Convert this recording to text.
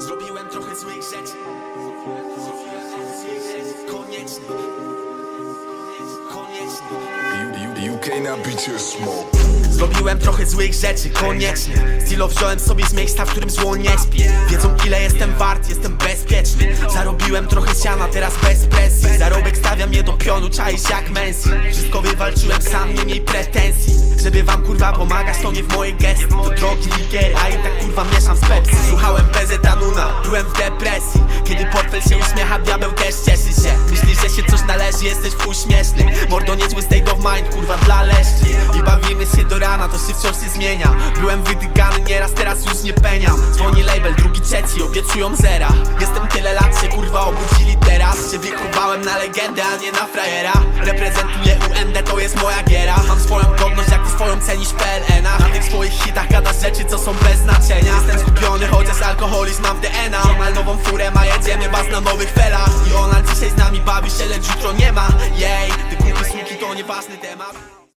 złych rzeczy. Koniecznie. Koniecznie. UK na bicie Zrobiłem trochę złych rzeczy, koniecznie. Stilo wziąłem sobie z miejsca, w którym zło nie śpi Wiedzą ile jestem wart, jestem bezpieczny. Zarobiłem trochę siana, teraz bez presji. Zarobek stawiam je do pionu, czaisz jak Messi. Wszystko wywalczyłem sam, nie miej pretensji. Żeby wam kurwa pomagać, to nie w moje gesty. To drogi ligier, a i tak kurwa mieszam z Pepsi. Słuchałem Portfel się uśmiecha, diabeł też cieszy się. Myślisz, że się coś należy, jesteś w chuj śmieszny Mordo niezły state of mind, kurwa dla leszczy. I bawimy się do rana, to się wciąż się zmienia. Byłem wydygany nieraz, teraz już nie peniam. Dzwoni label, drugi, trzeci, obiecują zera. Jestem tyle lat, się kurwa obudzili teraz. Się wychowałem na legendę, a nie na frajera. Reprezentuję UMD, to jest moja giera. Mam swoją godność, jak ty swoją cenisz PLN-a Na tych swoich hitach gadasz rzeczy, co są bez znaczenia. Jestem skupiony, chociaż alkoholizm mam w DNA jedziemy was na nowych felach. I ona dzisiaj z nami bawi się, lecz jutro nie ma Jej, ty kupi suki to nieważny temat